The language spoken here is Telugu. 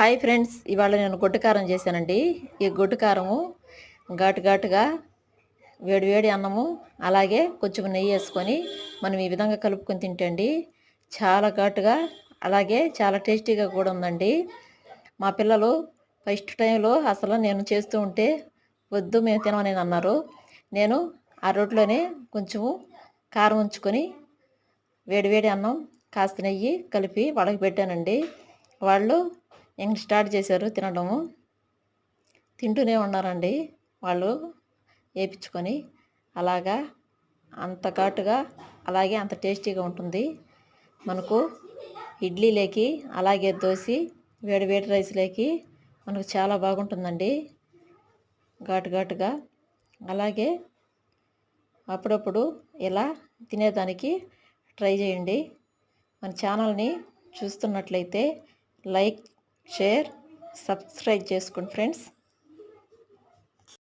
హాయ్ ఫ్రెండ్స్ ఇవాళ నేను గొడ్డు కారం చేశానండి. ఈ గొడ్డు కారము ఘాటు ఘాటుగా వేడి వేడి అన్నము అలాగే కొంచెం నెయ్యి వేసుకొని మనం ఈ విధంగా కలుపుకొని తింటండి. చాలా ఘాటుగా అలాగే చాలా టేస్టీగా కూడా ఉందండి. మా పిల్లలు ఫస్ట్ టైంలో అసలు నేను చేస్తూ ఉంటే వద్దు మేము తినమని అన్నారు. నేను ఆ రోడ్లోనే కొంచెము కారం ఉంచుకొని వేడివేడి అన్నం కాస్త నెయ్యి కలిపి వాళ్ళకి పెట్టానండి. వాళ్ళు ఇంక స్టార్ట్ చేశారు తినడము? తింటూనే ఉన్నారండి వాళ్ళు వేపించుకొని. అలాగా అంత ఘాటుగా అలాగే అంత టేస్టీగా ఉంటుంది. మనకు ఇడ్లీలేకి అలాగే దోశ వేడి వేడి రైస్లోకి మనకు చాలా బాగుంటుందండి. ఘాటు ఘాటుగా. అలాగే అప్పుడప్పుడు ఇలా తినేదానికి ట్రై చేయండి. మన ఛానల్ని చూస్తున్నట్లయితే లైక్ షేర్ సబ్స్క్రైబ్ చేసుకోండి ఫ్రెండ్స్.